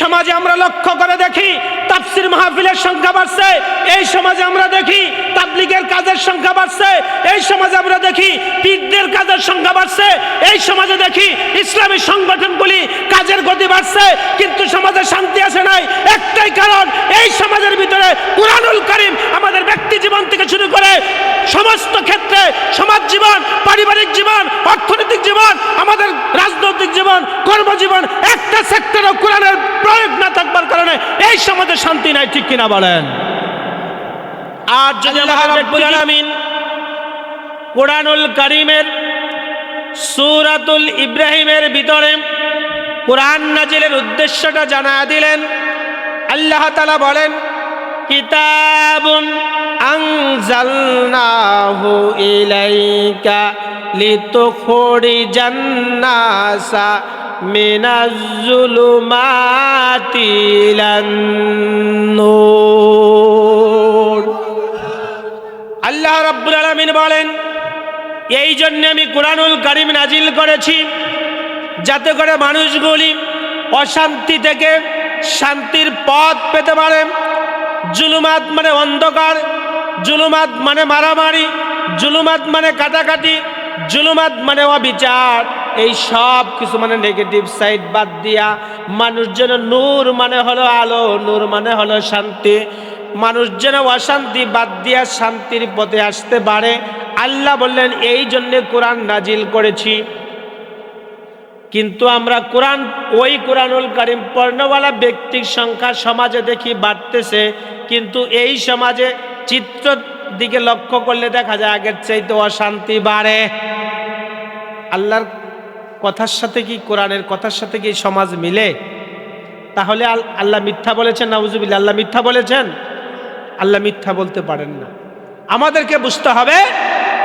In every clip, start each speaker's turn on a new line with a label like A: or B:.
A: সমাজে আমরা লক্ষ্য করে দেখি তাফসির মাহফিলের সংখ্যা বাড়ছে, এই সমাজে আমরা দেখি তাবলিগের কাজের সংখ্যা বাড়ছে, এই সমাজে আমরা দেখি পীরদের কাজের সংখ্যা বাড়ছে, এই সমাজে দেখি ইসলামী সংগঠনগুলি কাজের গতি বাড়ছে, কিন্তু সমাজে শান্তি আসে নাই। একটাই কারণ, এই সমাজের ভিতরে কুরআনুল করিম আমাদের ব্যক্তি জীবন থেকে শুরু করে সমস্ত ক্ষেত্রে সমাজ জীবন পারিবারিক জীবন অর্থনৈতিক জীবন আমাদের রাজনৈতিক জীবন কর্মজীবন একটা সেক্টরও কোরআনের প্রয়োগ না থাকবার কারণে এই সমাজে শান্তি নাই ঠিক কিনা বলেন? আর যদি আলামিন কোরআনুল কারিমের সূরাতুল ইব্রাহিমের ভিতরে কোরআন নাজিলের উদ্দেশ্যটা জানা দিলেন আল্লাহ তাআলা বলেন কিতাবুন আনজালনাহু ইলাইকা লিতুখরিজান নাসা মিনাজ জুলুমাতি ইলান নূর আল্লাহ রাব্বুল আলামিন বলেন, এই জন্য আমি কোরআনুল কারিম নাজিল করেছি যাতে করে মানুষগুলি অশান্তি থেকে শান্তির পথ পেতে পারে। জুলুমাত মানে অন্ধকার, জুলুমাত মানে মারামারি, জুলুমাত মানে কাটাকাটি, জুলুমাত মানে অবিচার। এই সব কিছু মানে নেগেটিভ সাইড বাদ দিয়া, মানুষ যেন নূর মানে হলো আলো, নূর মানে হলো শান্তি। মানুষ যেন অশান্তি বাদ দিয়া শান্তির পথে আসতে পারে। আল্লাহ বললেন, এই জন্যে কোরআন নাজিল করেছি। কিন্তু আমরা কোরআন, ওই কোরআনুল করিম পর্ণওয়ালা ব্যক্তির সংখ্যা সমাজে দেখি বাড়তেছে, কিন্তু এই সমাজে চিত্র দিকে লক্ষ্য করলে দেখা যায় আগের চাইতে অশান্তি বাড়ে। আল্লাহর কথার সাথে কি কোরআনের কথার সাথে কি সমাজ মিলে? তাহলে আল্লাহ মিথ্যা বলেছেন নাউজুবিল্লা আল্লাহ মিথ্যা বলেছেন? আল্লাহ মিথ্যা বলতে পারেন না। আমাদেরকে বুঝতে হবে,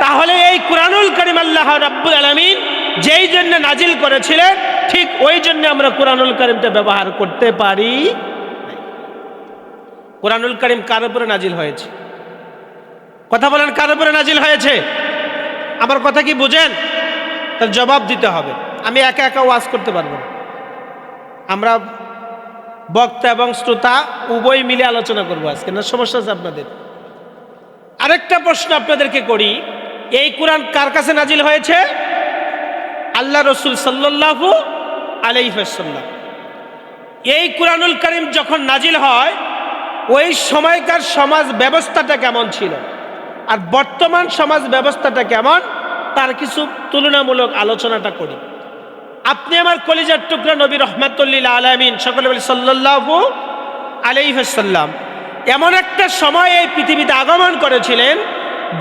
A: তাহলে এই কোরআনুল করিম আল্লাহ রাব্বুল আলামিন যেই জন্য নাজিল করেছিলেন, ঠিক ওই জন্য আমরা কোরআনুল করিমটা ব্যবহার করতে পারি কোরআনুল করিম কার উপরে নাজিল হয়েছে? কথা বলেন, কার উপরে নাজিল হয়েছে? আমার কথা কি বুঝেন? তার জবাব দিতে হবে। আমি একা একা ওয়াজ করতে পারব না। আমরা বক্তা এবং শ্রোতা উভয় মিলে আলোচনা করব আজকে, না সমস্যা আছে আপনাদের? আরেকটা প্রশ্ন আপনাদেরকে করি, এই কোরআন কার কাছে নাজিল হয়েছে? আল্লাহ রসুল সাল্লাহু আলাইসাল্লাম এই কোরআনুল করিম যখন নাজিল হয়, ওই সময়কার সমাজ ব্যবস্থাটা কেমন ছিল? আর বর্তমান সমাজ ব্যবস্থাটা কেমন? তার কিছু তুলনামূলক আলোচনাটা করি। আপনি আমার কলিজার টুকরা নবী রহমাতুল্লিল আলমিন সকলে বলি সাল্লাহু আলাইহাল্লাম এমন একটা সময় এই পৃথিবীতে আগমন করেছিলেন,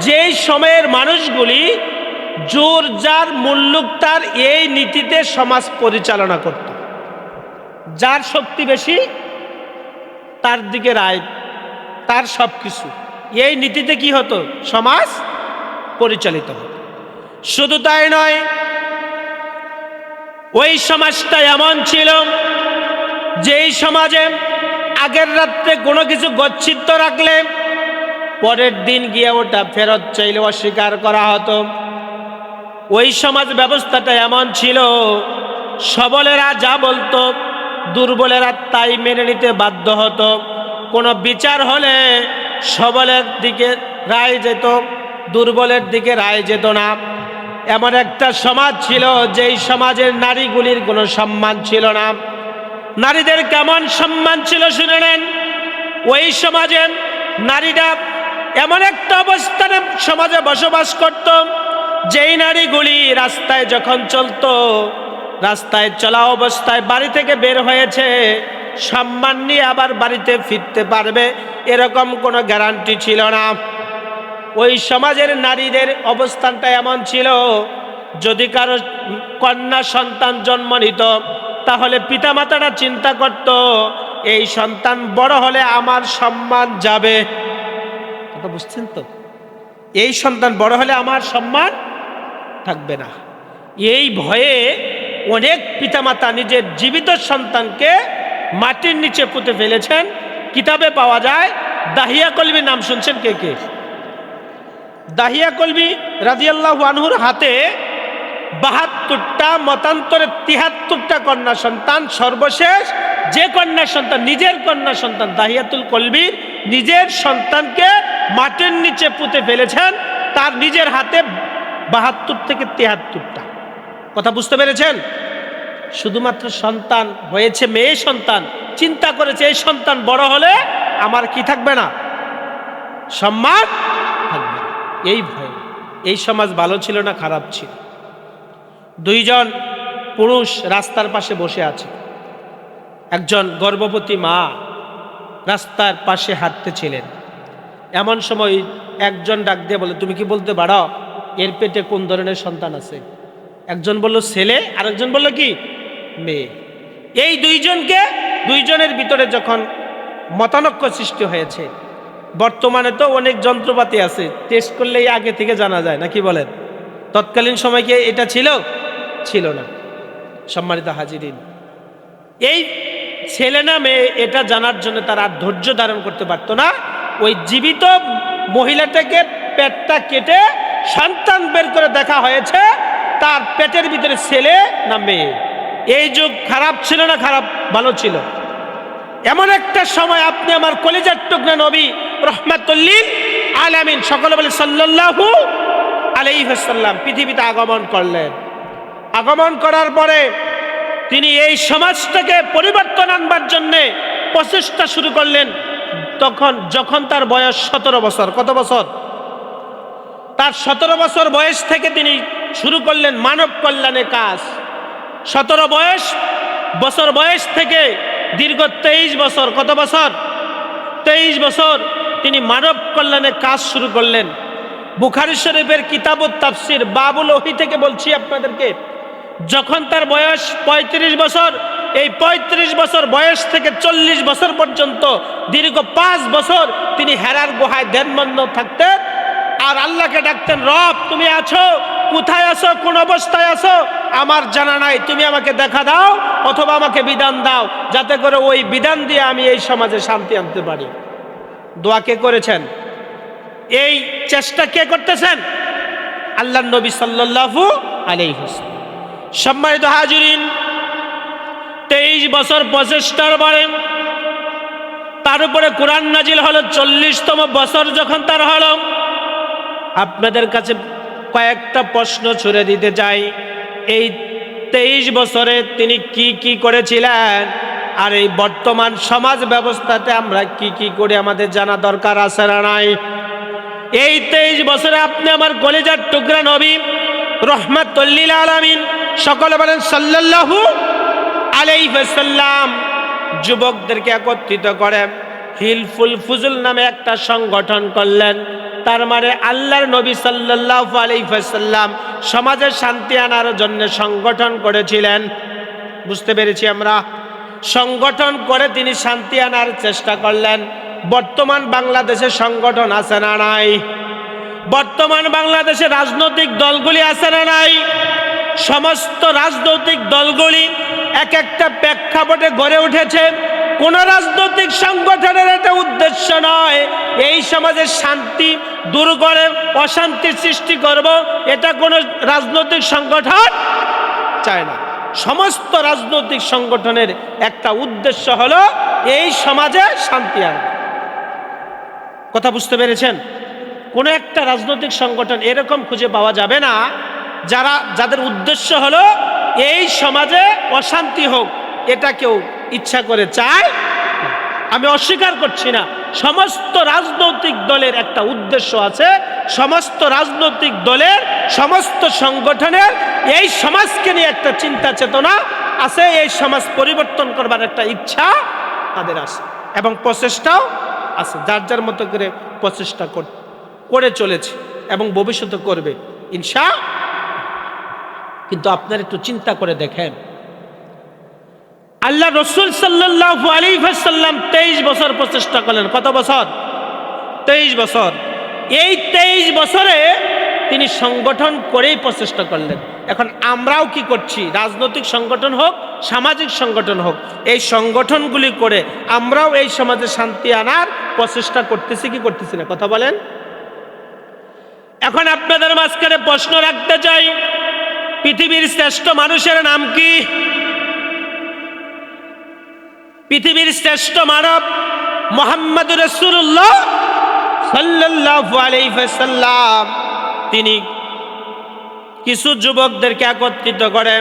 A: যেই সময়ের মানুষগুলি জোর যার মুল্লুক তার এই নীতিতে সমাজ পরিচালনা করত। যার শক্তি বেশি, তার দিকে রায়, তার সব কিছু এই নীতিতে কি হতো? সমাজ পরিচালিত হতো। শুধু তাই নয়, ওই সমাজটা এমন ছিল যেই সমাজে আগের রাত্রে কোনো কিছু গচ্ছিত রাখলে পরের দিন গিয়ে ওটা ফেরত চাইলে অস্বীকার করা হতো। ওই সমাজ ব্যবস্থাটা এমন ছিল, সবলেরা যা বলতো, দুর্বলেরা তাই মেনে নিতে বাধ্য হতো। কোনো বিচার হলে সবলের দিকে রায় যেত, দুর্বলের দিকে রায় যেত না। এমন একটা সমাজ ছিল যেই সমাজের নারীগুলির কোনো সম্মান ছিল না। নারীদের কেমন সম্মান ছিল শুনে নেন। ওই সমাজে নারীরা এমন একটা অবস্থানে সমাজে বসবাস করত যেই নারীগুলি রাস্তায় যখন চলতো, রাস্তায় চলা অবস্থায় বাড়ি থেকে বের হয়েছে, সম্মান নিয়ে আবার বাড়িতে ফিরতে পারবে, এরকম কোনো গ্যারান্টি ছিল না। ওই সমাজের নারীদের অবস্থানটা এমন ছিল, যদি কারও কন্যা সন্তান জন্ম নিত, তাহলে পিতামাতারা চিন্তা করত, এই সন্তান বড় হলে আমার সম্মান যাবে। বুঝছেন তো? এই সন্তান বড় হলে আমার সম্মান থাকবে না। এই ভয়ে অনেক পিতামাতা নিজের জীবিত সন্তানকে মাটির নিচে পুঁতে ফেলেছেন। কিতাবে পাওয়া যায়, দাহিয়া কলবি নাম শুনছেন কে কে? দাহিয়া কলবি রাজিয়াল্লাহ আনহুর হাতে বাহাত্তরটা, মতান্তরে তিহাত্তরটা কন্যা সন্তান, সর্বশেষ যে কন্যা সন্তান, নিজের কন্যা সন্তান দাহিয়াতুল কলবির নিজের সন্তানকে মাটির নিচে পুঁতে ফেলেছেন। তার নিজের হাতে বাহাত্তর থেকে তিয়াত্তরটা কথা বুঝতে পেরেছেন? শুধুমাত্র সন্তান হয়েছে, মেয়ে সন্তান, চিন্তা করেছে এই সন্তান বড় হলে আমার কি থাকবে না? সম্মান থাকবে এই ভয়। এই সমাজ ভালো ছিল না, খারাপ ছিল। দুইজন পুরুষ রাস্তার পাশে বসে আছে। একজন গর্ভবতী মা রাস্তার পাশে হাঁটতেছিলেন এমন সময় একজন ডাক দিয়ে বলে, তুমি কি বলতে পারো? এর পেটে কোন ধরনের সন্তান আছে? একজন বলল, ছেলে, আরেকজন বলল কি? মেয়ে। এই দুইজনকে, দুইজনের ভিতরে যখন মতানক্য সৃষ্টি হয়েছে, বর্তমানে তো অনেক যন্ত্রপাতি আছে টেস্ট করলেই আগে থেকে জানা যায়, নাকি বলেন? তৎকালীন সময় কি এটা ছিল? ছিল না। সম্মানিত হাজিরিন, এই ছেলে না মেয়ে এটা জানার জন্য তারা ধৈর্য ধারণ করতে পারতো না। ওই জীবিত মহিলাটাকে পেটটা কেটে সন্তান বের করে দেখা হয়েছে, তার পেটের ভিতরে ছেলে না মেয়ে। এই যুগ খারাপ ছিল না খারাপ, ভালো ছিল। এমন একটা সময় আপনি আমার কলিজার টুকরা নবী রহমাতুল্লিন আলামিন সকলে বলে সাল্লাল্লাহু আলাইহাল্লাম পৃথিবীতে আগমন করলেন। আগমন করার পরে তিনি এই সমাজটাকে পরিবর্তন আনবার জন্যে প্রচেষ্টা শুরু করলেন। তখন, যখন তার বয়স সতেরো বছর, কত বছর? তার সতেরো বছর বয়স থেকে তিনি শুরু করলেন মানব কল্যাণের কাজ। সতেরো বয়স, বছর বয়স থেকে দীর্ঘ তেইশ বছর, কত বছর? তেইশ বছর তিনি মানব কল্যাণের কাজ শুরু করলেন। বুখারি শরীফের কিতাবত তাফসির বাবুল ওহি থেকে বলছি আপনাদেরকে, যখন তার বয়স ৩৫ বছর, এই ৩৫ বছর বয়স থেকে চল্লিশ বছর পর্যন্ত দীর্ঘ পাঁচ বছর তিনি হেরার গুহায় ধ্যানমন্দ থাকতেন। আর আল্লাহকে ডাকতেন, রব, তুমি আছো? কোথায় আছো? কোন অবস্থায় আছো? আমার জানা নাই, তুমি আমাকে দেখা দাও অথবা আমাকে বিধান দাও, যাতে করে ওই বিধান দিয়ে আমি এই সমাজে শান্তি আনতে পারি। দোয়া কে করেছেন? এই চেষ্টা কে করতেছেন? আল্লাহ নবী সাল্লাল্লাহু আলাইহি ওয়াসাল্লাম। সম্মানিত হাজুরিন, তেইশ বছর প্রচেষ্টার পরে, তার উপরে কোরআন নাজিল হলো চল্লিশতম বছর যখন তার হলো আপনাদের কাছে কয়েকটা প্রশ্ন ছুড়ে দিতে চাই। এই তেইশ বছরে তিনি কি কি করেছিলেন? আর এই বর্তমান সমাজ ব্যবস্থাতে আমরা কি কি করে আমাদের জানা দরকার আছে না নাই? এই তেইশ বছরে আপনি আমার কলেজার টুকরা নবী রহমাতুল্লিল আলামিন সকলে বলেন সাল্লাল্লাহু আলাইসাল্লাম যুবকদেরকে একত্রিত করে হিলফুল ফুজুল নামে একটা সংগঠন করলেন। তার মানে আল্লাহর নবী সাল্লাল্লাহু আলাইসাল্লাম সমাজের শান্তি আনার জন্য সংগঠন করেছিলেন। বুঝতে পেরেছি আমরা? সংগঠন করে তিনি শান্তি আনার চেষ্টা করলেন। বর্তমান বাংলাদেশে সংগঠন আছে না নাই? বর্তমান বাংলাদেশে রাজনৈতিক দলগুলি আছে না নাই? সমস্ত রাজনৈতিক দলগুলি এক একটা প্রেক্ষাপটে গড়ে উঠেছে। কোন রাজনৈতিক সংগঠনের এটা উদ্দেশ্য নয়। এই সমাজের শান্তি দূর করে অশান্তি সৃষ্টি করব, এটা কোনো রাজনৈতিক সংগঠন চায় না সমস্ত রাজনৈতিক সংগঠনের একটা উদ্দেশ্য হলো, এই সমাজে শান্তি আনা কথা বুঝতে পেরেছেন কোনো একটা রাজনৈতিক সংগঠন এরকম খুঁজে পাওয়া যাবে না, যারা, যাদের উদ্দেশ্য হলো, এই সমাজে অশান্তি হোক, এটা কেউ ইচ্ছা করে চায়। আমি অস্বীকার করছি না। সমস্ত রাজনৈতিক দলের একটা উদ্দেশ্য আছে, সমস্ত রাজনৈতিক দলের, সমস্ত সংগঠনের এই সমাজকে নিয়ে একটা চিন্তা চেতনা আছে, এই সমাজ পরিবর্তন করবার একটা ইচ্ছা তাদের আছে এবং প্রচেষ্টাও আছে, যার যার মতো করে প্রচেষ্টা করে চলেছে এবং ভবিষ্যতে করবে, ইনশা কিন্তু আপনার একটু চিন্তা করে দেখেন আল্লাহ রসুল সাল্লাল্লাহু আলাইহি ওয়াসাল্লাম তেইশ বছর প্রচেষ্টা করলেন। কত বছর? তেইশ বছর। এই তেইশ বছরে তিনি সংগঠন করেই প্রচেষ্টা করলেন। এখন আমরাও কি করছি? রাজনৈতিক সংগঠন হোক, সামাজিক সংগঠন হোক, এই সংগঠনগুলি করে আমরাও এই সমাজে শান্তি আনার প্রচেষ্টা করতেছি, কি করতেছি না? কথা বলেন। এখন আপনাদের মাঝখানে প্রশ্ন রাখতে চাই। পৃথিবীর শ্রেষ্ঠ মানুষের নাম কি? পৃথিবীর শ্রেষ্ঠ মানব মোহাম্মদ রসুল্লাহ সাল্লাল্লাহু আলাইহি ওয়াসাল্লাম। তিনি কিছু যুবকদেরকে একত্রিত করে,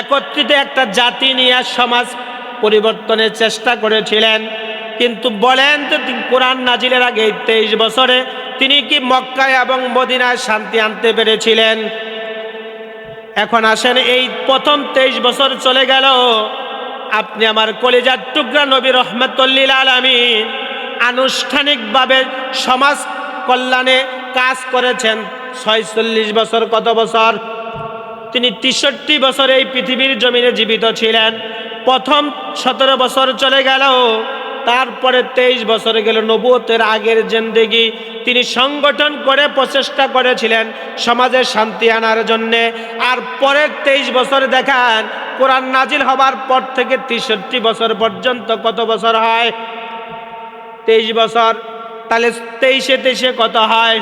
A: একত্রিত একটা জাতি নিয়ে সমাজ পরিবর্তনের চেষ্টা করেছিলেন। কিন্তু বলেন তো কোরআন নাজিলের আগে তেইশ বছরে তিনি কি মক্কায় এবং মদিনায় শান্তি আনতে পেরেছিলেন? এখন আসেন, এই প্রথম তেইশ বছর চলে গেল। আপনি আমার কলেজার টুকরা নবী রহমতুল্লিল আলমিন আনুষ্ঠানিকভাবে সমাজ কল্যাণে কাজ করেছেন। ছয়চল্লিশ বছর কত বছর? তিনি তেষট্টি বছর এই পৃথিবীর জমিনে জীবিত ছিলেন। প্রথম সতেরো বছর চলে গেল। তারপরে তেইশ বছর গেল নবুয়তের আগের জেন্দেগি। তিনি সংগঠন করে প্রচেষ্টা করেছিলেন সমাজে শান্তি আনার জন্যে। আর পরের তেইশ বছর দেখান, কোরআন নাজিল হবার পর থেকে তেষট্টি বছর পর্যন্ত কত বছর হয়? তেইশ বছর। তাহলে তেইশে তেইশে কত হয়?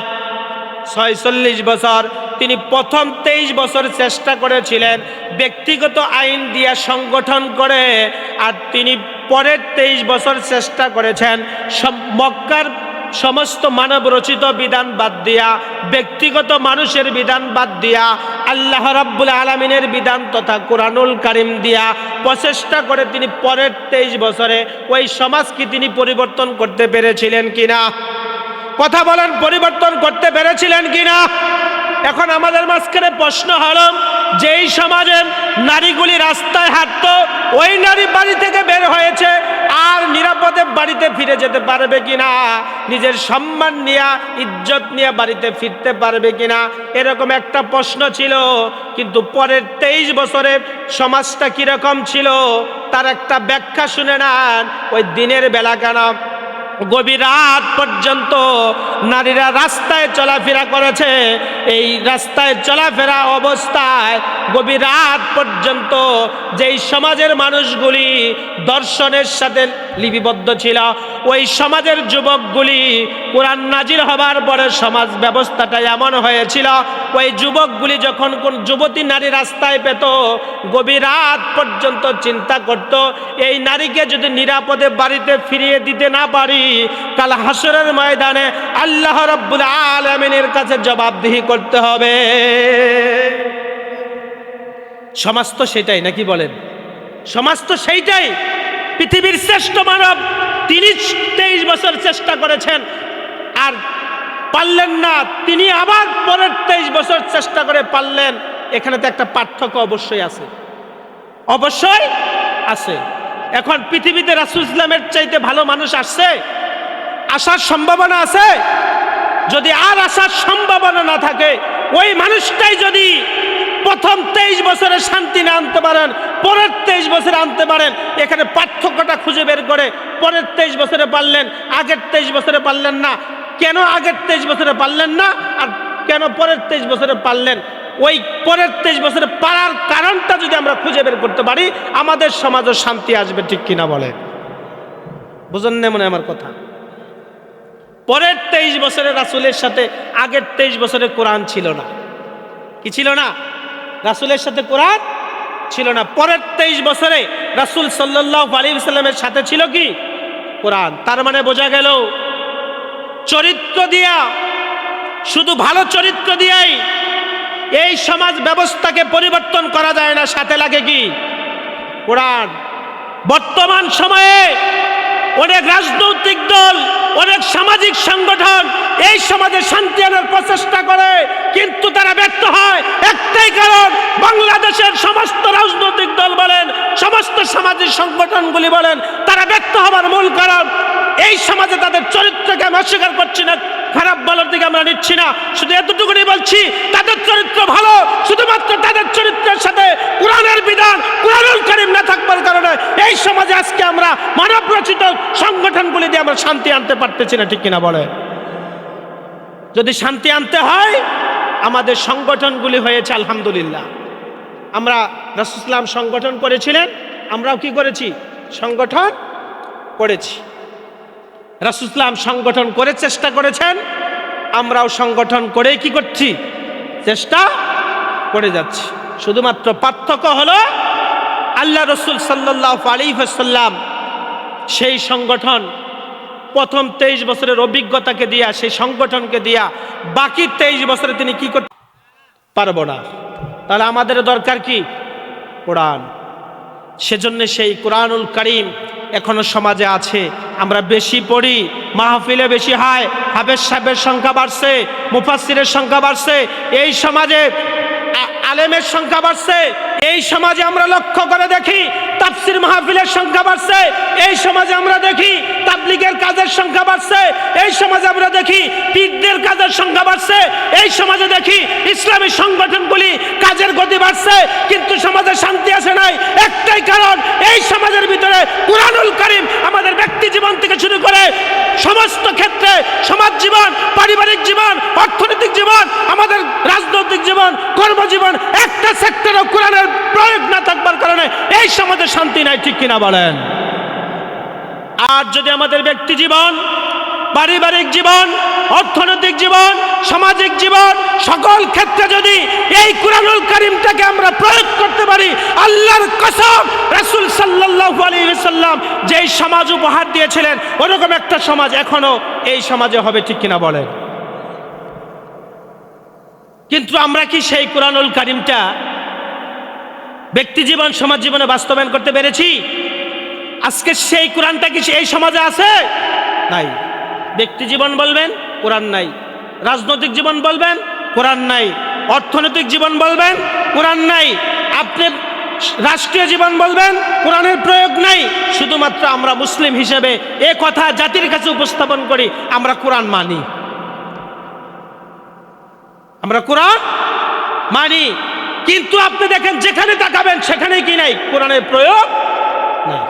A: ছয়চল্লিশ বছর। তিনি প্রথম তেইশ বছর চেষ্টা করেছিলেন ব্যক্তিগত আইন দিয়া সংগঠন করে, আর তিনি পরের তেইশ বছর চেষ্টা করেছেন মক্কার সমস্ত মানব রচিত বিধান বাদ দিয়া, ব্যক্তিগত মানুষের বিধান বাদ দিয়া, আল্লাহ রাব্বুল আলমিনের বিধান তথা কোরআনুল কারিম দিয়া প্রচেষ্টা করে তিনি পরের তেইশ বছরে ওই সমাজকে তিনি পরিবর্তন করতে পেরেছিলেন কিনা? কথা বলেন, পরিবর্তন করতে পেরেছিলেন কিনা? এখন আমাদের মাঝখানে প্রশ্ন হলো, যেই সমাজে নারীগুলি রাস্তায় হাঁটতো, ওই নারী বাড়ি থেকে বের হয়েছে আর নিরাপদে বাড়িতে ফিরে যেতে পারবে কিনা? নিজের সম্মান নিয়ে, ইজ্জত নিয়ে বাড়িতে ফিরতে পারবে কিনা? এরকম একটা প্রশ্ন ছিল, কিন্তু পরের তেইশ বছরে সমাজটা কীরকম ছিল, তার একটা ব্যাখ্যা শুনে নেন, ওই দিনের বেলা কেন গভীর রাত পর্যন্ত নারীরা রাস্তায় চলাফেরা করেছে। এই রাস্তায় চলাফেরা অবস্থায় গভীর রাত পর্যন্ত যেই সমাজের মানুষগুলি দর্শনের সাথে লিপিবদ্ধ ছিল, ওই সমাজের যুবকগুলি কোরআন নাজির হবার পরে সমাজ ব্যবস্থাটা এমন হয়েছিল, ওই যুবকগুলি যখন কোন যুবতী নারী রাস্তায় পেত, গভীর রাত পর্যন্ত চিন্তা করত, এই নারীকে যদি নিরাপদে বাড়িতে ফিরিয়ে দিতে না পারি কাল হাসরের ময়দানে আল্লাহ রব্বুল আলমিনের কাছে জবাবদিহি করতে হবে। সমাজ তো সেটাই, নাকি বলেন? সমাজ তো সেইটাই। পৃথিবীর শ্রেষ্ঠ মানব তিনি তেইশ বছর চেষ্টা করেছেন, আর পারলেন না, তিনি আবার পরের তেইশ বছর চেষ্টা করে পারলেন। এখানে তো একটা পার্থক্য অবশ্যই আছে। অবশ্যই আছে। এখন পৃথিবীতে রাসুল ইসলামের চাইতে ভালো মানুষ আসছে? আসার সম্ভাবনা আছে? যদি আর আসার সম্ভাবনা না থাকে, ওই মানুষটাই যদি প্রথম তেইশ বছরে শান্তি না আনতে পারেন, পরের তেইশ বছরে আনতে পারেন, এখানে পার্থক্যটা খুঁজে বের করে পরের তেইশ বছরে পারলেন, আগের তেইশ বছরে পারলেন না। কেন আগের তেইশ বছরে পারলেন না? আর কেন পরের তেইশ বছরে পারলেন? ওই পরের তেইশ বছরে পারার কারণটা যদি আমরা খুঁজে বের করতে পারি, আমাদের সমাজও শান্তি আসবে, ঠিক কিনা বলে? বুঝেন না মনে আমার কথা? পরের তেইশ বছরে রাসুলের সাথে, আগের তেইশ বছরে কোরআন ছিল না। কি ছিল না? রাসুলের সাথে কোরআন ছিল না। পরের তেইশ বছরে রাসুল সাল্লাহ আলী সাল্লামের সাথে ছিল কি? কোরআন। তার মানে বোঝা গেল, চরিত্র দিয়া, শুধু ভালো চরিত্র দিয়াই এই সমাজ ব্যবস্থাকে পরিবর্তন করা যায় না, সাথে লাগে কি? কোরআন। বর্তমান সময়ে অনেক রাজনৈতিক দল, অনেক সামাজিক সংগঠন এই সমাজে শান্তি আনার প্রচেষ্টা করে, কিন্তু তারা ব্যর্থ হয়। একটাই কারণ, বাংলাদেশের সমস্ত রাজনৈতিক দল বলেন, সমস্ত সামাজিক সংগঠনগুলি বলেন, তারা ব্যর্থ হবার মূল কারণ, এই সমাজে তাদের চরিত্রকে আমি অস্বীকার করছি না। খারাপ বলার দিকে আমরা নিচ্ছি না। শুধু এতটুকুনি বলছি, তাদের চরিত্র ভালো, শুধুমাত্র তাদের চরিত্রের সাথে কোরআনের বিধান, কোরআনুল করিম না থাকবার কারণে এই সমাজে আজকে আমরা মানব রচিত সংগঠনগুলি দিয়ে আমরা শান্তি আনতে পারতেছি না, ঠিক কিনা বলে? যদি শান্তি আনতে হয়, আমাদের সংগঠনগুলি হয়েছে, আলহামদুলিল্লাহ। আমরা রাসুসলাম সংগঠন করেছিলেন, আমরাও কি করেছি? সংগঠন করেছি। রাসুসলাম সংগঠন করে চেষ্টা করেছেন। আমরাও সংগঠন করেই কি করছি? চেষ্টা করে যাচ্ছি। শুধুমাত্র পার্থক্য হলো, আল্লাহ রসুল সাল্লাহ আলী সাল্লাম সেই সংগঠন প্রথম তেইশ বছরের অভিজ্ঞতাকে দিয়া, সেই সংগঠনকে দিয়া বাকি তেইশ বছরে তিনি কি করতে পারব না। তাহলে আমাদের দরকার কি? কোরআন। সেজন্য সেই কোরআনুল করিম এখনও সমাজে আছে। আমরা বেশি পড়ি, মাহফিলে বেশি হয়, হাফেজ সাহেবের সংখ্যা বাড়ছে মুফাসিরের সংখ্যা বাড়ছে, এই সমাজে আলেমের সংখ্যা বাড়ছে এই সমাজে আমরা লক্ষ্য করে দেখি তাফসির মাহফিলের সংখ্যা বাড়ছে, এই সমাজে আমরা দেখি তাবলিগের কাজের সংখ্যা বাড়ছে, এই সমাজে আমরা দেখি পীরদের কাজের সংখ্যা বাড়ছে, এই সমাজে দেখি ইসলামী সংগঠনগুলি কাজের গতি বাড়ছে, কিন্তু সমাজে শান্তি আসে নাই। একটাই কারণ, এই সমাজের ভিতরে কুরআনুল করিম আমাদের ব্যক্তি জীবন থেকে শুরু করে সমস্ত ক্ষেত্রে সমাজ জীবন, পারিবারিক জীবন, অর্থনৈতিক জীবন, আমাদের রাজনৈতিক জীবন, কর্মজীবন, একটা সেক্টরও কোরআনের প্রয়োগ না থাকবার কারণে এই সমাজে শান্তি নাই, ঠিক কিনা বলেন? আর যদি আমাদের ব্যক্তি জীবন, পারিবারিক জীবন, অর্থনৈতিক জীবন, সামাজিক জীবন, সকল ক্ষেত্রে যদি এই কুরআনুল করিমটাকে আমরা প্রয়োগ করতে পারি, আল্লাহর কসম রাসূল সাল্লাল্লাহু আলাইহি ওয়াসাল্লাম যেই সমাজ উপহার দিয়েছিলেন, ওরকম একটা সমাজ এখনও এই সমাজে হবে, ঠিক কিনা বলেন? কিন্তু আমরা কি সেই কোরআনুল করিমটা ব্যক্তি জীবন সমাজ জীবনে বাস্তবায়ন করতে পেরেছি। আজকে সেই কোরআনটা কি এই সমাজে আছে? নাই। ব্যক্তি জীবন বলবেন? কোরআন নাই। রাজনৈতিক জীবন বলবেন? কোরআন নাই। অর্থনৈতিক জীবন বলবেন? কোরআন নাই। আপনি রাষ্ট্রীয় জীবন বলবেন? কোরআনের প্রয়োগ নাই। শুধুমাত্র আমরা মুসলিম হিসেবে এ কথা জাতির কাছে উপস্থাপন করি আমরা কোরআন মানি। আমরা কোরআন মানি। কিন্তু আপনি দেখেন যেখানে তাকাবেন সেখানে কি নাই? কোরআনের প্রয়োগ নাই।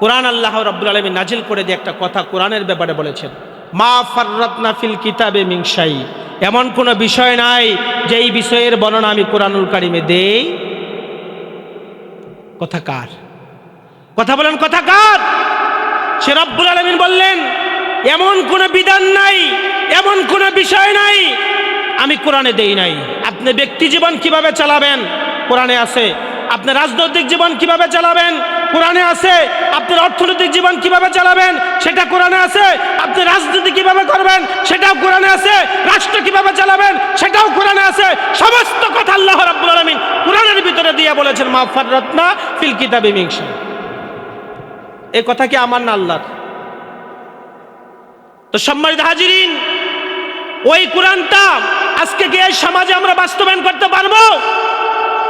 A: কোরআন আল্লাহ রব্বুল আলমী নাজিল করে দিয়ে একটা কথা কোরআনের ব্যাপারে বলেছেন। মা ফাররাতনা ফিল কিতাবে মিংসাই এমন কোনো বিষয় নাই যে এই বিষয়ের বর্ণনা আমি কোরআনুল কারিমে দেই। কথা কার? কথা বলেন, কথা কার? সে রব্বুল আলমিন বললেন, এমন কোনো বিধান নাই, এমন কোনো বিষয় নাই আমি কোরআনে দেই নাই। আপনি ব্যক্তি জীবন কীভাবে চালাবেন? কোরআনে আছে। আপনি রাজনৈতিক জীবন কীভাবে চালাবেন? কোরআনে আছে। আপনার অর্থনৈতিক জীবন কীভাবে চালাবেন? সেটা কোরআনে আছে। আপনি রাজনীতি কীভাবে করবেন? সেটাও কোরআনে আছে। রাষ্ট্র কীভাবে চালাবেন? সেটাও কোরআনে আছে। সমস্ত কথা আল্লাহ রাব্বুল আলামিন কোরআনের ভিতরে দিয়ে বলেছেন, মা ফাররাতনা ফিল কিতাবে মিংসা এই কথা কি আমার না আল্লাহর? তো সম্মানিত হাজিরিন, ওই কোরআনটা আজকে কি এই সমাজে আমরা বাস্তবায়ন করতে পারব?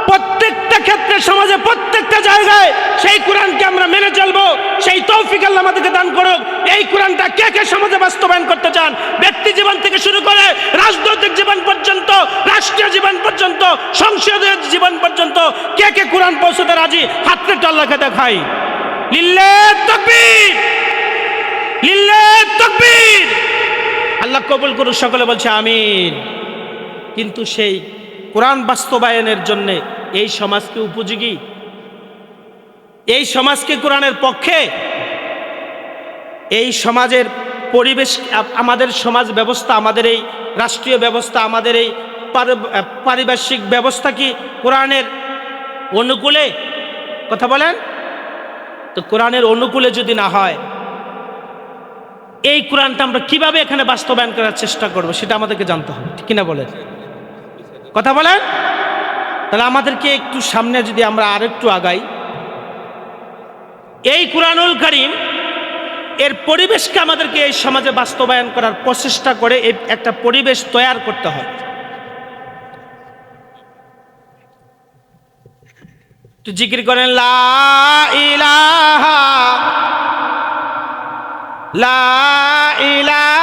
A: প্রত্যেকটা ক্ষেত্রে, সমাজে প্রত্যেকটা জায়গায় সেই কোরআনকে আমরা মেনে চলবো, সেই তৌফিক আল্লাহ আমাদেরকে দান করুক। এই কোরআনটা কে কে সমাজে বাস্তবায়ন করতে চান? ব্যক্তি জীবন থেকে শুরু করে রাজনৈতিক জীবন পর্যন্ত, রাষ্ট্রীয় জীবন পর্যন্ত, সংসদীয় জীবন পর্যন্ত কে কে কোরআন পৌঁছতে রাজি? হাতটা আল্লাহকে দেখাই। লিল্লে তকবীর! লিল্লে তকবীর! আল্লাহ কবুল করুন সকলে বলছে আমিন। কিন্তু সেই কোরআন বাস্তবায়নের জন্য এই সমাজকে উপযোগী? এই সমাজকে কোরআনের পক্ষে? এই সমাজের পরিবেশ, আমাদের সমাজ ব্যবস্থা, আমাদের এই রাষ্ট্রীয় ব্যবস্থা, আমাদের এই পার- পারিপার্শ্বিক ব্যবস্থা কি কোরআনের অনুকূলে? কথা বলেন। তো কোরআনের অনুকূলে যদি না হয়, এই কোরআনটা আমরা কীভাবে এখানে বাস্তবায়ন করার চেষ্টা করব সেটা আমাদেরকে জানতে হবে, ঠিক কিনা বলেন? কথা বলেন? তাহলে আমাদেরকে একটু সামনে যদি আমরা আরেকটু আগাই। এই কোরআনুল করিম এর পরিবেশকে আমাদেরকে এই সমাজে বাস্তবায়ন করার প্রচেষ্টা করে একটা পরিবেশ তৈয়ার করতে হয়। একটু জিকির করেন, লা ইলাহা লা ইলাহা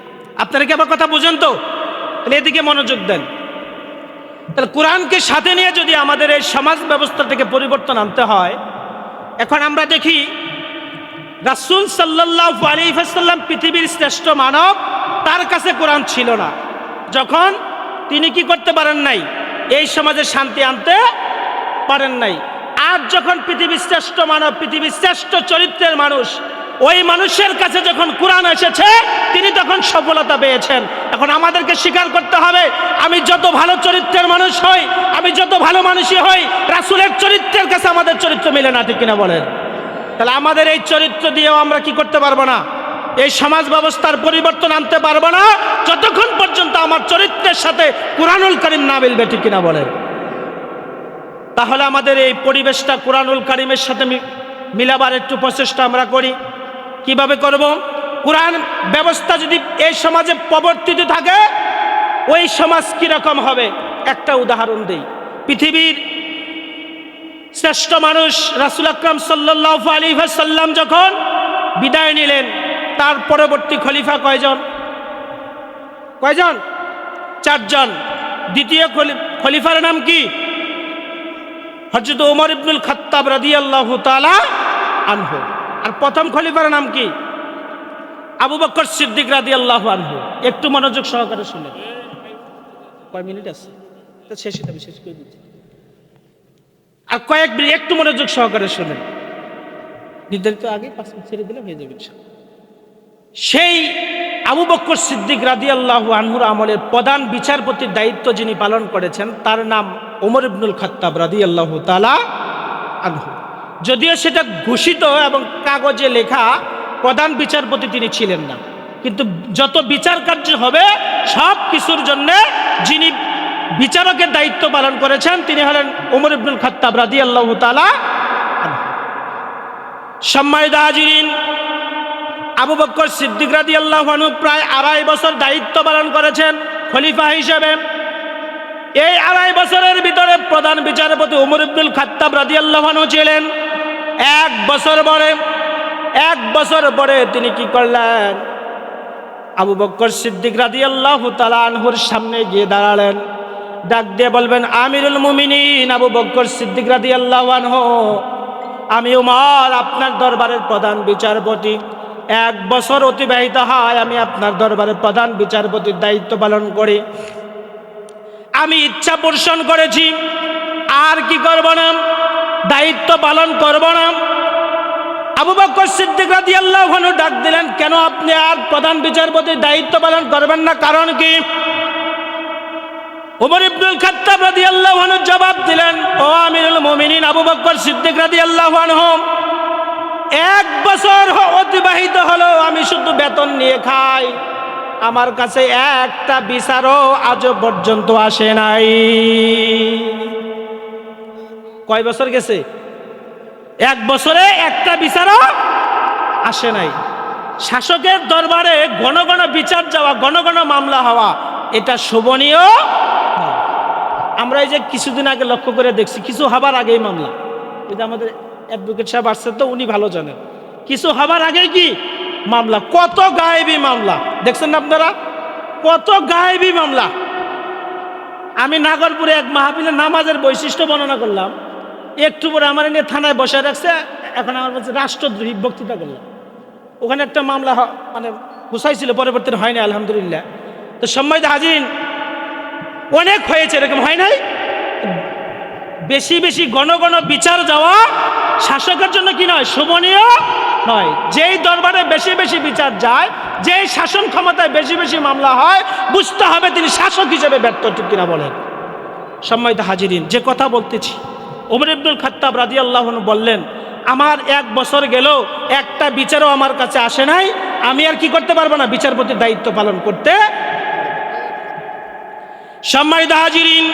A: আপনারা কি আমার কথা বুঝেন তো? তাহলে এদিকে মনোযোগ দেন। তাহলে কোরআনকে সাথে নিয়ে যদি আমাদের এই সমাজ ব্যবস্থা থেকে পরিবর্তন আনতে হয়, এখন আমরা দেখি রাসুল সাল্লাহ আলিফাসাল্লাম পৃথিবীর শ্রেষ্ঠ মানব, তার কাছে কোরআন ছিল না। যখন তিনি কি করতে পারেন নাই? এই সমাজে শান্তি আনতে পারেন নাই। আজ যখন পৃথিবীর শ্রেষ্ঠ মানব, পৃথিবীর শ্রেষ্ঠ চরিত্রের মানুষ ওই মানুষের কাছে যখন কোরআন এসেছে, তিনি তখন সফলতা পেয়েছেন। এখন আমাদেরকে স্বীকার করতে হবে, আমি যত ভালো চরিত্রের মানুষ হই, আমি যত ভালো মানুষই হই, রাসুলের চরিত্রের কাছে আমাদের চরিত্র মিলে না, ঠিক কিনা বলেন? তাহলে আমাদের এই চরিত্র দিয়েও আমরা কি করতে পারব না? এই সমাজ ব্যবস্থার পরিবর্তন আনতে পারব না, যতক্ষণ পর্যন্ত আমার চরিত্রের সাথে কোরআনুল করিম না মিলবে, ঠিক কিনা বলেন? তাহলে আমাদের এই পরিবেশটা কোরআনুল করিমের সাথে মিলাবার একটু প্রচেষ্টা আমরা করি। কীভাবে করব? কোরআন ব্যবস্থা যদি এই সমাজে প্রবর্তিত থাকে, ওই সমাজ কীরকম হবে? একটা উদাহরণ দেই। পৃথিবীর শ্রেষ্ঠ মানুষ রাসুল আকরাম সাল্লাহ আলী সাল্লাম যখন বিদায় নিলেন, তার পরবর্তী খলিফা কয়জন? কয়জন? চারজন। দ্বিতীয় খলি- খলিফার নাম কি? হজরত ওমর ইবনুল খত্তাব রাদি আল্লাহ তালা আনহু। আর প্রথম খলিফার নাম কি? আবু বকর সিদ্দিক রাদি আল্লাহ আনহু। একটু মনোযোগ সহকারে শুনেন। কয় মিনিট আছে? তো শেষ হবে, শেষ করে দিচ্ছি। আর কয়েক মিনিট একটু মনোযোগ সহকারে শুনেন। নির্ধারিত আগে পাঁচ মিনিট ছেড়ে দিলে হয়ে যাবে সেই আবু বক্কর সিদ্দিক রাদি আল্লাহ আনহুর আমলের প্রধান বিচারপতির দায়িত্ব যিনি পালন করেছেন তার নাম ওমর ইবনুল খাত্তাব রাদি আল্লাহ তালা আনহু। যদিও সেটা ঘোষিত এবং কাগজে লেখা প্রধান বিচারপতি তিনি ছিলেন না। কিন্তু যত বিচার কার্য হবে, সব কিছুর জন্য যিনি বিচারকের দায়িত্ব পালন করেছেন, তিনি হলেন ওমর ইবনুল খাত্তাব রাদি আল্লাহ তালা আবু বক্কর সিদ্দিক রাদি আল্লাহ প্রায় আড়াই বছর দায়িত্ব পালন করেছেন খলিফা হিসেবে। এই আড়াই বছরের ভিতরে প্রধান বিচারপতি উমর ইবনুল খাত্তাব রাদি আল্লাহ ছিলেন। এক বছর পরে, এক বছর পরে তিনি কি করলেন? আবু বক্কর সিদ্দিক রাদি আল্লাহ আনহুর সামনে গিয়ে দাঁড়ালেন। ডাক দিয়ে বলবেন, আমিরুল মুমিনিন আবু বক্কর সিদ্দিক রাদি আল্লাহ আমি উমর, আপনার দরবারের প্রধান বিচারপতি। এক বছর অতিবাহিত হয়, আমি আপনার দরবারের প্রধান বিচারপতির দায়িত্ব পালন করি। আমি ইচ্ছা পোষণ করেছি, আর কি করব না? দায়িত্ব পালন করব না। আবু বকর সিদ্দিক রাদিয়াল্লাহু আনহু ডাক দিলেন, কেন আপনি আর প্রধান বিচারপতির দায়িত্ব পালন করবেন না? কারণ কি? ওমর ইবনুল খাত্তাব রাদিয়াল্লাহু আনহু জবাব দিলেন, ও আমিরুল মুমিনিন, আবু বকর সিদ্দিক রাদিয়াল্লাহু আনহু, এক বছর অতিবাহিত হলো, আমি শুধু বেতন নিয়ে খাই। আমার কাছে একটা বিচারও আজও পর্যন্ত আসে নাই। কয় বছর গেছে? এক বছরে একটা বিচারও আসে নাই। শাসকের দরবারে ঘন ঘন বিচার যাওয়া, ঘন ঘন মামলা হওয়া, এটা শোভনীয় আমরা এই যে কিছুদিন আগে লক্ষ্য করে দেখছি, কিছু হবার আগেই মামলা। এটা আমাদের অ্যাডভোকেট সাহেব আসছে তো, উনি ভালো জানেন। কিছু হবার আগে কি? মামলা। কত গায়েবী মামলা। দেখছেন না আপনারা? কত গায়েবী মামলা। আমি নাগরপুরে এক মাহফিলের নামাজের বৈশিষ্ট্য বর্ণনা করলাম। একটু পরে আমার নিয়ে থানায় বসে রাখছে, এখন আমার বলছে রাষ্ট্রদ্রোহী বক্তৃতা করলাম ওখানে একটা মামলা মানে ঘুষাইছিল পরবর্তীতে হয়নি আলহামদুলিল্লাহ। তো সম্মানিত হাজির অনেক হয়েছে, এরকম হয় নাই? বেশি বেশি ঘন ঘন বিচার যাওয়া শাসকের জন্য কি নয়, শোভনীয় নয়। যেই দরবারে বেশি বেশি বিচার যায়, যেই শাসন ক্ষমতায় বেশি বেশি মামলা হয়, বুঝতে হবে তিনি শাসক হিসেবে ব্যর্থ ঠিক কিনা বলেন। সম্মানিত হাজিরিন, যে কথা বলতেছি ওমর ইবনুল খাত্তাব রাজি আল্লাহ বললেন, আমার এক বছর গেল একটা বিচারও আমার কাছে আসে নাই, আমি আর কি করতে পারব না বিচারপতির দায়িত্ব পালন করতে? সম্মানিত হাজিরিন,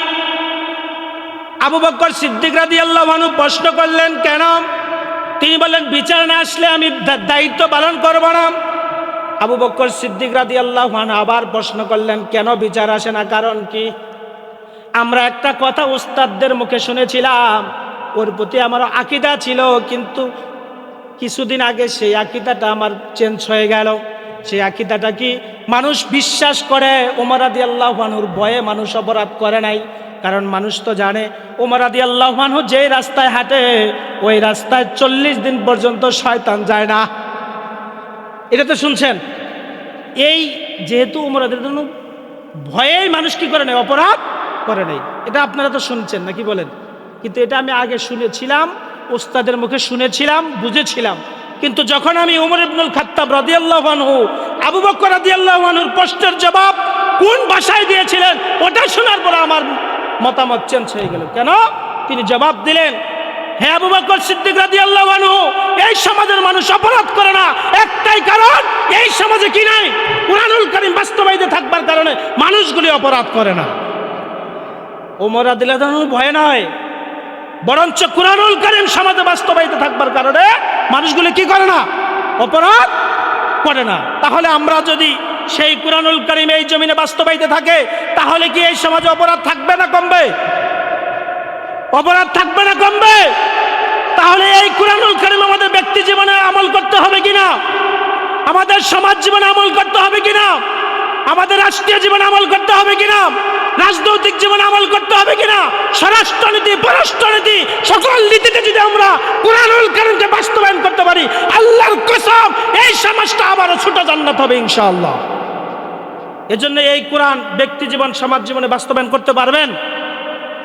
A: আবু বক্কর সিদ্দিক রাদি আল্লাহ প্রশ্ন করলেন, কেন? তিনি বললেন, বিচার না আসলে আমি দায়িত্ব পালন করব না। আবু বক্কর সিদ্দিক রাদি আল্লাহ আবার প্রশ্ন করলেন, কেন বিচার আসে না? কারণ কি? আমরা একটা কথা উস্তাদদের মুখে শুনেছিলাম, ওর প্রতি আমার আকিদা ছিল, কিন্তু কিছুদিন আগে সেই আকিদাটা আমার চেঞ্জ হয়ে গেল। সেই আকিদাটা কি মানুষ বিশ্বাস করে উমরাদি আল্লাহ বানুর ভয়ে মানুষ অপরাধ করে নাই। কারণ মানুষ তো জানে ওমর আদি আল্লাহ মানুষ যেই রাস্তায় হাঁটে, ওই রাস্তায় চল্লিশ দিন পর্যন্ত শয়তান যায় না। এটা তো শুনছেন? এই যেহেতু উমর আদি ভয়েই মানুষ কি করে নেয়? অপরাধ? করে নেই। এটা আপনারা তো শুনছেন, নাকি বলেন? কিন্তু এটা আমি আগে শুনেছিলাম ওস্তাদের মুখে শুনেছিলাম, বুঝেছিলাম। কিন্তু যখন আমি উমর ইবনুল খাত্তাব রাদিয়াল্লাহু আবু বকর রাদিয়াল্লাহু আনহুর প্রশ্নের জবাব কোন ভাষায় দিয়েছিলেন, ওটা শোনার পর আমার মতামত চেঞ্জ হয়ে গেল। কেন? তিনি জবাব দিলেন হ্যাঁ আবু বকর সিদ্দিক রাদিয়াল্লাহু আনহু, এই সমাজের মানুষ অপরাধ করে না। একটাই কারণ, এই সমাজে কি নাই? কুরআনুল কারীম বাস্তবায়িত থাকবার কারণে মানুষগুলি অপরাধ করে না। ওমর আনহু ভয় নয় বরঞ্চ কুরআনুল কারীম সমাজে বাস্তবায়িত থাকবার কারণে মানুষগুলি কি করে না? অপরাধ করে না। তাহলে আমরা যদি সেই কুরআনুল কারীম এই জমিনে বাস্তবায়িত থাকে, তাহলে কি এই সমাজে অপরাধ থাকবে না কমবে? অপরাধ থাকবে না কমবে? তাহলে এই কুরআনুল কারীম আমাদের ব্যক্তি জীবনে আমল করতে হবে কিনা? আমাদের সমাজ জীবনে আমল করতে হবে কিনা? আমাদের রাষ্ট্রীয় জীবনে আমল করতে হবে কিনা? রাজনৈতিক জীবনে আমল করতে হবে কিনা? স্বরাষ্ট্রনীতি, পররাষ্ট্রনীতি, সকল নীতিতে যদি আমরা কোরআনুল কারীমকে বাস্তবায়ন করতে পারি, আল্লাহর কসম, এই সমাজটা আবারও ছোট জান্নাত হবে ইনশাআল্লাহ। এজন্য এই কোরআন ব্যক্তি জীবন, সমাজ জীবনে বাস্তবায়ন করতে পারবেন।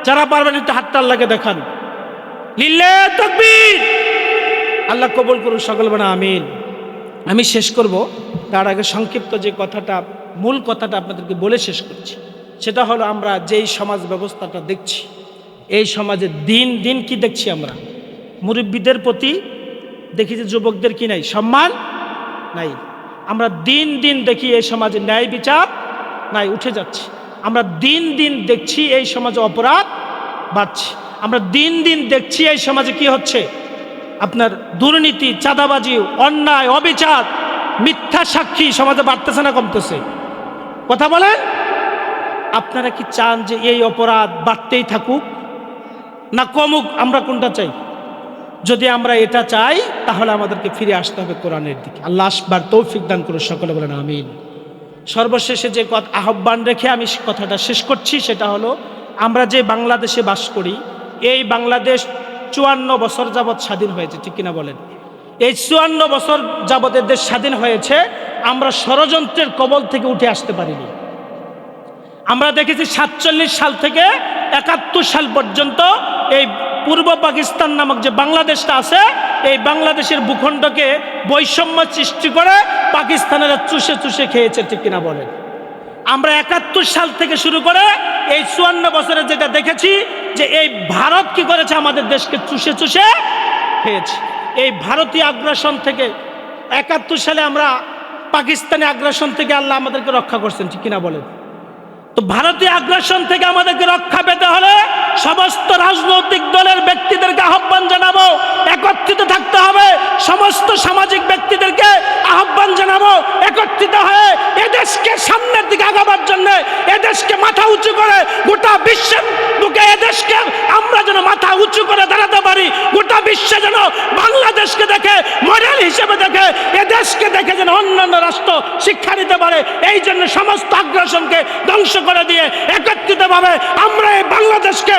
A: যারা পারবেন একটু হাতটা আল্লাহকে দেখান। লিল্লে তকবীর। আল্লাহ কবুল করুন সকল বানা আমিন। আমি শেষ করব। তার আগে সংক্ষিপ্ত যে কথাটা মূল কথাটা আপনাদেরকে বলে শেষ করছি। সেটা হলো আমরা যেই সমাজ ব্যবস্থাটা দেখছি, এই সমাজে দিন দিন কি দেখছি আমরা? মুরব্বীদের প্রতি দেখি যে যুবকদের কি নাই? সম্মান নাই। আমরা দিন দিন দেখি এই সমাজে ন্যায় বিচার নাই, উঠে যাচ্ছে। আমরা দিন দিন দেখছি এই সমাজে অপরাধ বাড়ছে। আমরা দিন দিন দেখছি এই সমাজে কি হচ্ছে? আপনার দুর্নীতি, চাঁদাবাজি, অন্যায়, অবিচার, মিথ্যা সাক্ষী সমাজে বাড়তেছে না, কমতেছে। কথা বলেন আপনারা কি চান যে এই অপরাধ বাড়তেই থাকুক? না কমুক, আমরা কোনটা চাই? যদি আমরা এটা চাই, তাহলে আমাদেরকে ফিরে আসতে হবে কোরআনের দিকে। আল্লাহ আসবার তৌফিক দান করে সকলে বলেন আমিন। সর্বশেষে যে কথা আহ্বান রেখে আমি কথাটা শেষ করছি, সেটা হলো, আমরা যে বাংলাদেশে বাস করি, এই বাংলাদেশ চুয়ান্ন বছর যাবৎ স্বাধীন হয়েছে, ঠিক কিনা বলেন? এই চুয়ান্ন বছর যাবৎ এর দেশ স্বাধীন হয়েছে, আমরা ষড়যন্ত্রের কবল থেকে উঠে আসতে পারিনি। আমরা দেখেছি সাতচল্লিশ সাল থেকে একাত্তর সাল পর্যন্ত এই পূর্ব পাকিস্তান নামক যে বাংলাদেশটা আছে, এই বাংলাদেশের ভূখণ্ডকে বৈষম্য সৃষ্টি করে পাকিস্তানেরা চুষে চুষে খেয়েছে, ঠিক কিনা বলেন? আমরা একাত্তর সাল থেকে শুরু করে এই চুয়ান্ন বছরে যেটা দেখেছি যে এই ভারত কি করেছে আমাদের দেশকে চুষে চুষে খেয়েছে। এই ভারতীয় আগ্রাসন থেকে একাত্তর সালে আমরা পাকিস্তানি আগ্রাসন থেকে আল্লাহ আমাদেরকে রক্ষা করছেন, ঠিক কিনা বলেন? তো ভারতীয় আগ্রাসন থেকে আমাদেরকে রক্ষা পেতে হলে সমস্ত রাজনৈতিক দলের ব্যক্তিদেরকে আহ্বান জানাব, একত্রিত থাকতে হবে, সমস্ত সামাজিক ব্যক্তিদেরকে আহ্বান জানাব, একত্রিত হয়ে এদেশকে সামনের দিকে আগাবার জন্য, এদেশকে মাথা উঁচু করে গোটা বিশ্বের বুকে এদেশকে আমরা যেন মাথা উঁচু করে দাঁড়াতে পারি, গোটা বিশ্বে যেন বাংলাদেশকে দেখে, মডেল হিসেবে দেখে, এদেশকে দেখে যেন অন্যান্য রাষ্ট্র শিক্ষা নিতে পারে। এই জন্য সমস্ত আগ্রাসনকে ধ্বংস করে দিয়ে একত্রিতভাবে আমরা এই বাংলাদেশকে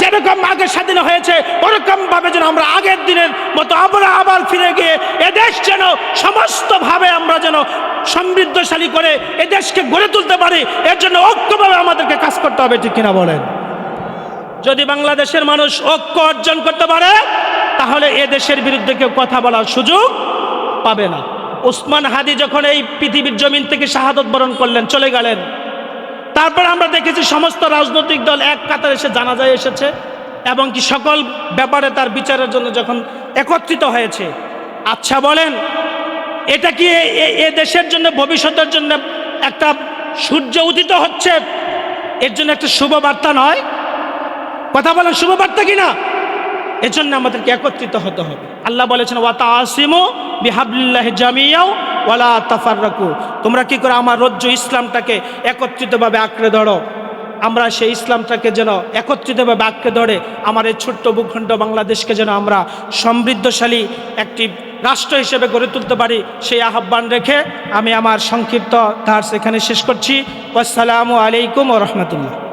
A: যেরকম আগে স্বাধীন হয়েছে ওরকম ভাবে যেন আমরা আগের দিনের মতো আমরা আবার ফিরে গিয়ে এদেশ যেন সমস্তভাবে আমরা যেন সমৃদ্ধশালী করে এদেশকে গড়ে তুলতে পারি, এর জন্য ঐক্যভাবে আমাদেরকে কাজ করতে হবে, ঠিক কিনা বলেন? যদি বাংলাদেশের মানুষ ঐক্য অর্জন করতে পারে, তাহলে এ দেশের বিরুদ্ধে কেউ কথা বলার সুযোগ পাবে না। ওসমান হাদি যখন এই পৃথিবীর জমিন থেকে শাহাদত বরণ করলেন, চলে গেলেন। তারপর আমরা দেখেছি সমস্ত রাজনৈতিক দল এক কাতার এসে জানাজায় এসেছে এবং কি সকল ব্যাপারে তার বিচারের জন্য যখন একত্রিত হয়েছে। আচ্ছা বলেন, এটা কি এ- দেশের জন্য, ভবিষ্যতের জন্য একটা সূর্য উদিত হচ্ছে? এর জন্য একটা শুভ বার্তা নয়? কথা বলেন শুভবার্তা কিনা এজন্য আমাদেরকে একত্রিত হতে হবে। আল্লাহ বলেছেন ওয়াতা আসিমু বিহাবলিল্লাহ জামিয়াও ওয়ালা তাফাররাকু। তোমরা কি করে আমার রজ্জু ইসলামটাকে একত্রিতভাবে আঁকড়ে ধরো? আমরা সেই ইসলামটাকে যেন একত্রিতভাবে আঁকড়ে ধরে আমার এই ছোট্ট ভূখণ্ড বাংলাদেশকে যেন আমরা সমৃদ্ধশালী একটি রাষ্ট্র হিসেবে গড়ে তুলতে পারি, সেই আহ্বান রেখে আমি আমার সংক্ষিপ্ত তার সেখানে শেষ করছি। আসসালামু আলাইকুম ও রহমতুল্লাহ।